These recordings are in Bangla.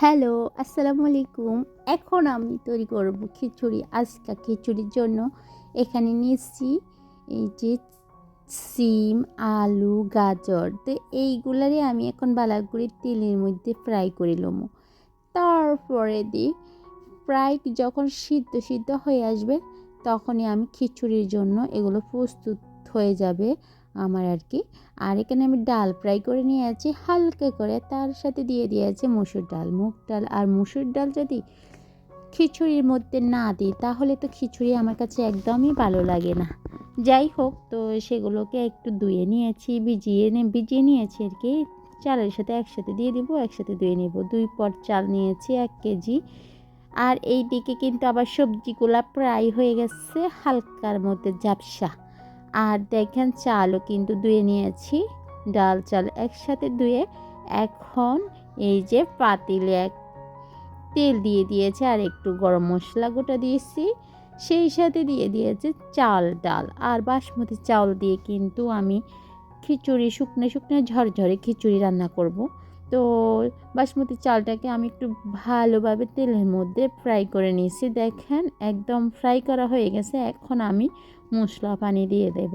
হ্যালো, আসসালামু আলাইকুম। এখন আমি তৈরি করব খিচুড়ি, আজকা খিচুড়ির জন্য এখানে নিয়েছি এই যে সিম, আলু, গাজর। তো এইগুলারই আমি এখন বালা করে তেলের মধ্যে ফ্রাই করে লমো তারপরে দিই ফ্রাই যখন সিদ্ধ সিদ্ধ হয়ে আসবে, তখনই আমি খিচুড়ির জন্য এগুলো প্রস্তুত হয়ে যাবে। আমার আর কি আর এখানে আমি ডাল ফ্রাই করে নিয়ে আছি, হালকা করে। তার সাথে দিয়ে দিয়েছি মুসুর ডাল, মুগ ডাল। আর মুসুর ডাল যদি খিচুড়ির মধ্যে না দিই, তাহলে তো খিচুড়ি আমার কাছে একদমই ভালো লাগে না। যাই হোক, তো সেগুলোকে একটু ধুয়ে নিয়েছি, ভিজিয়ে ভিজিয়ে নিয়েছি আর কি। চালের সাথে একসাথে দিয়ে দিব, একসাথে ধুয়ে নেব। দুই পট চাল নিয়েছি, এক কেজি। আর এই দিকে কিন্তু আবার সবজিগুলা প্রায় হয়ে গেছে, হালকার মধ্যে ঝাপসা। আর দেখেন চালও কিন্তু ধুয়ে নিয়েছি। ডাল চাল একসাথে ধুয়ে এখন এই যে পাতিলে এক তেল দিয়ে দিয়েছে আর একটু গরম মশলা গোটা দিয়েছি। সেই সাথে দিয়ে দিয়েছে চাল ডাল। আর বাসমতি চাল দিয়ে কিন্তু আমি খিচুড়ি, শুকনো শুকনো ঝরঝরে খিচুড়ি রান্না করব। তো বাসমতি চালটাকে আমি একটু ভালোভাবে তেলের মধ্যে ফ্রাই করে নিয়েছি। দেখেন একদম ফ্রাই করা হয়ে গেছে। এখন আমি মশলা পানি দিয়ে দেব।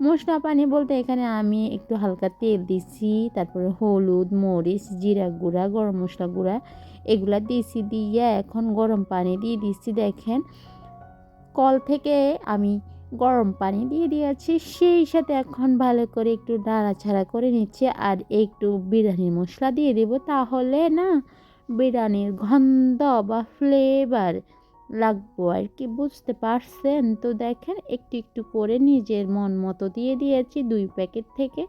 মশলা পানি বলতে এখানে আমি একটু হালকা তেল দিছি, তারপরে হলুদ, মরিচ, জিরা গুঁড়া, গরম মশলা গুঁড়া এগুলা দিয়েছি দিয়ে এখন গরম পানি দিয়ে দিচ্ছি দেখেন কল থেকে আমি গরম পানি দিয়ে দিয়েছি, সেই সাথে এখন ভালো করে একটু নাড়াছাড়া করে নিচ্ছি আর একটু বিরিয়ানির মশলা দিয়ে দেব, তাহলে না বিরিয়ানির গন্ধ বা ফ্লেভার লাগবো আর কি, বুঝতে পারছেন? তো দেখেন, একটু একটু করে নিজের মন মতো দিয়ে দিয়েছি, দুই প্যাকেট থেকে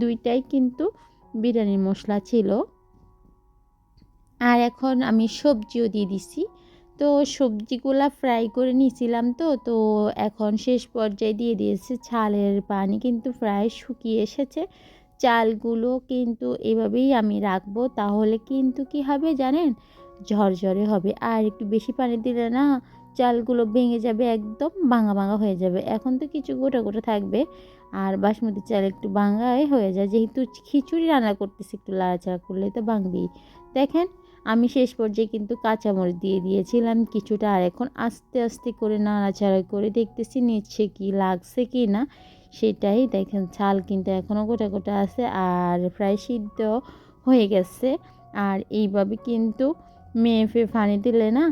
দুইটাই কিন্তু বিরিয়ানির মশলা ছিল। আর এখন আমি সবজিও দিয়ে দিছি তো সবজিগুলা ফ্রাই করে নিয়েছিলাম তো তো এখন শেষ পর্যায়ে দিয়ে দিয়েছে ছালের পানি কিন্তু প্রায় শুকিয়ে এসেছে। চালগুলো কিন্তু এভাবেই আমি রাখব, তাহলে কিন্তু কি হবে জানেন? ঝরঝরে হবে। আর একটু বেশি পানি দিলে না চালগুলো ভেঙে যাবে, একদম ভাঙা ভাঙা হয়ে যাবে। এখন তো কিছু গোটা গোটা থাকবে। আর বাসমতি চাল একটু ভাঙাই হয়ে যায়। যেহেতু খিচুড়ি রান্না করতেছি একটু লাড়াচাড়া করলে তো ভাঙবেই। দেখেন, আমি শেষ পর্যায়ে কিন্তু কাঁচামরিচ দিয়ে দিয়েছিলাম কিছুটা। আর এখন আস্তে আস্তে করে নাড়াচাড়া করে দেখতেছি নিচ্ছে কি, লাগছে কি না। সেটাই দেখেন, চাল কিন্তু এখনও গোটা গোটা আছে আর প্রায় সিদ্ধ হয়ে গেছে। আর এইভাবে কিন্তু মেফে ফানি দিলে না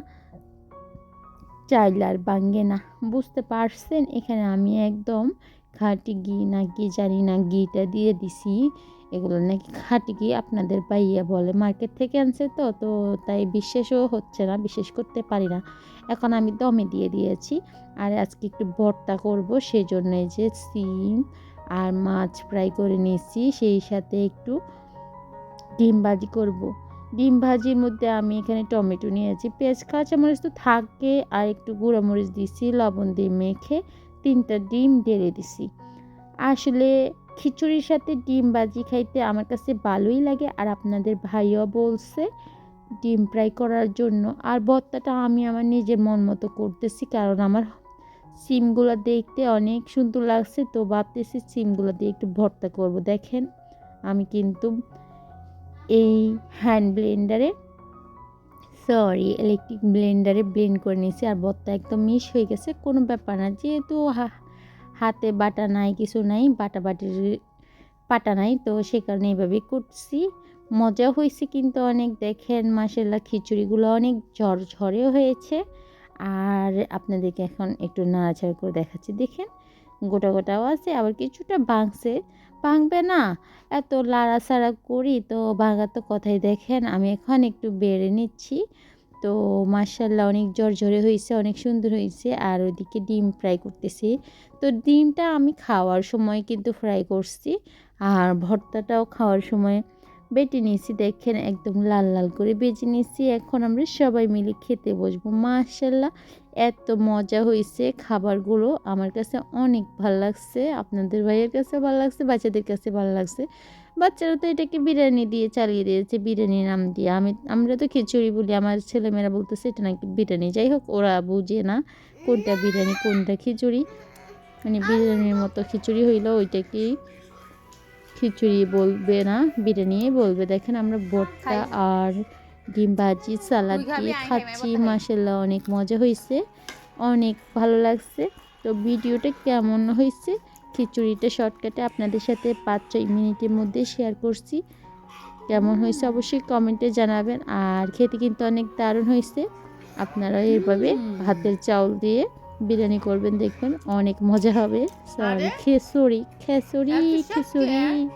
চাইলে আর ভাঙ্গে না। বুঝতে পারছেন? এখানে আমি একদম খাঁটি ঘি না ঘি জানি না ঘিটা দিয়ে দিছি। এগুলো নাকি খাঁটি ঘি আপনাদের পাইয়া বলে। মার্কেট থেকে আনছে তো তো তাই বিশ্বাসও হচ্ছে না, বিশ্বাস করতে পারি না। এখন আমি দমে দিয়ে দিয়েছি। আর আজকে একটু ভর্তা করব সেই জন্য যে সিম আর মাছ ফ্রাই করে নিয়েছি। সেই সাথে একটু ডিম ভাজি করব। ডিম ভাজির মধ্যে আমি এখানে টমেটো নিয়েছি। পেঁয়াজ, কাঁচামরিচ তো থাকে, আর একটু গুঁড়ামরিচ দিছি, লবণ দিয়ে মেখে তিনটা ডিম ঢেলে দিছি। আসলে খিচুড়ির সাথে ডিম ভাজি খাইতে আমার কাছে ভালোই লাগে, আর আপনাদের ভাইও বলছে ডিম ফ্রাই করার জন্য। আর ভর্তাটা আমি আমার নিজের মন মতো করতেছি, কারণ আমার সিমগুলো দেখতে অনেক সুন্দর লাগছে, তো ভাবতেছি সিমগুলো দিয়ে একটু ভর্তা করব। দেখেন, আমি কিন্তু এই হ্যান্ড ব্লেন্ডারে সরি ইলেকট্রিক ব্লেন্ডারে ব্লেন্ড করে নিয়েছি। আর ভর্তা একদম মিশ হয়ে গেছে, কোনো ব্যাপার না। যেহেতু হাতে বাটা নাই, কিছু নাই বাটা বাটির পাটা নাই, তো সে কারণে এইভাবেই করছি। মজা হয়েছে কিন্তু অনেক। দেখেন মাসাল্লা খিচুড়িগুলো অনেক ঝরঝরে হয়েছে। আর আপনাদেরকে এখন একটু নাড়াচাড়া করে দেখাচ্ছি। দেখেন গোটা গোটাও আছে, আবার কিছুটা ভাঙছে। ভাঙবে না, এত লাড়াচাড়া করি তো ভাঙা তো কথাই দেখেন, আমি এখন একটু বেড়ে নিচ্ছি। তো মার্শাল্লাহ অনেক ঝরঝরে হয়েছে অনেক সুন্দর হয়েছে আর ওইদিকে ডিম ফ্রাই করতেছি। তো ডিমটা আমি খাওয়ার সময় কিন্তু ফ্রাই করছি, আর ভর্তাটাও খাওয়ার সময় বেটে নিয়েছি, দেখেন একদম লাল লাল করে বেজে নিয়েছি। এখন আমরা সবাই মিলে খেতে বসবো। মাশাল্লাহ এত মজা হয়েছে খাবারগুলো। আমার কাছে অনেক ভালো লাগছে, আপনাদের ভাইয়ের কাছে ভালো লাগছে, বাচ্চাদের কাছে ভালো লাগছে। বাচ্চারা তো এটাকে বিরিয়ানি দিয়ে চালিয়ে দিয়েছে বিরিয়ানি নাম দিয়ে। আমি, আমরা তো খিচুড়ি বলি, আমার ছেলেমেয়েরা বলতেছে এটা নাকি বিরিয়ানি। যাই হোক, ওরা বুঝে না কোনটা বিরিয়ানি, কোনটা খিচুড়ি। মানে বিরিয়ানির মতো খিচুড়ি হইল, ওইটাকেই খিচুড়ি বলবে না বিরিয়ানি বলবে। দেখেন আমরা ভর্তা আর ডিম ভাজি সালাদ দিয়ে খাচ্ছি। মাসাল্লাহ অনেক মজা হয়েছে অনেক ভালো লাগছে। তো ভিডিওটা কেমন হয়েছে? খিচুড়িটা শর্টকাটে আপনাদের সাথে পাঁচ ছয় মিনিটের মধ্যে শেয়ার করছি। কেমন হয়েছে অবশ্যই কমেন্টে জানাবেন। আর খেতে কিন্তু অনেক দারুণ হয়েছে। আপনারা এইভাবে ভাতের চাউল দিয়ে বিরিয়ানি করবেন দেখবেন অনেক মজা হবে। সরি? খেসুরি খেসুরি খিচুড়ি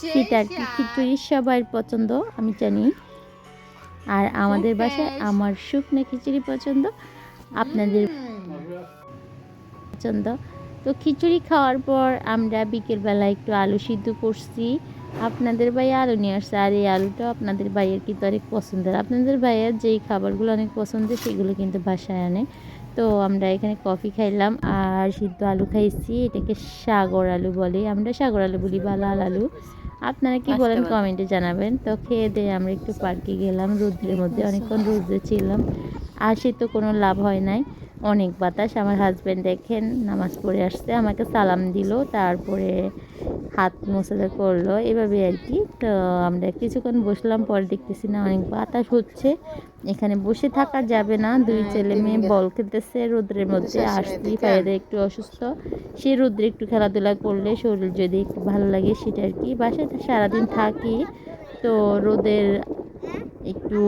সেটা কি খিচুড়ি সবার পছন্দ আমি জানি। আর আমাদের বাসায় আমার শুকনো খিচুড়ি পছন্দ আপনাদের পছন্দ। তো খিচুড়ি খাওয়ার পর আমরা বিকেলবেলা একটু আলু সিদ্ধ করছি। আপনাদের ভাই আলু নিয়ে আসছে আর এই আলুটা আপনাদের ভাইয়ের কিন্তু অনেক পছন্দের। আপনাদের ভাইয়ের যেই খাবারগুলো অনেক পছন্দের সেগুলো কিন্তু বাসায় আনে। তো আমরা এখানে কফি খাইলাম আর সিদ্ধ আলু খাইছি এটাকে সাগর আলু বলে। আমরা সাগর আলু বলি বা লাল আলু। আপনারা কি বলেন আচ্ছা, কমেন্টে জানাবেন। তো খেয়ে দিয়ে আমরা একটু পার্কে গেলাম রোদ্রের মধ্যে অনেকক্ষণ রোদ্রে ছিলাম। আর সে তো কোনো লাভ হয় নাই। অনেক বাতাস। আমার হাজব্যান্ড দেখেন নামাজ পড়ে আসছে আমাকে সালাম দিল তারপরে হাত মোছাদা করল। এভাবে আর কি তো আমরা কিছুক্ষণ বসলাম পরে দেখতেছি না অনেক বাতাস হচ্ছে। এখানে বসে থাকা যাবে না দুই ছেলে মেয়ে বল খেলতেছে রোদ্রের মধ্যে আসছি ফাইদা একটু অসুস্থ। সে রোদ্রে একটু খেলাধুলা করলে শরীর যদি একটু ভালো লাগে সেটা আর কি। বাসায় সারাদিন থাকি তো রোদের একটু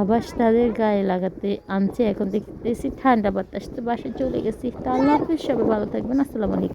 আবাস তাদের গায়ে লাগাতে আনছে। এখন দেখতেছি ঠান্ডা বাতাস। তো বাসায় চলে গেছি। তা আল্লাহ হাফিজ, সবাই ভালো থাকবেন। আসসালামু আলাইকুম।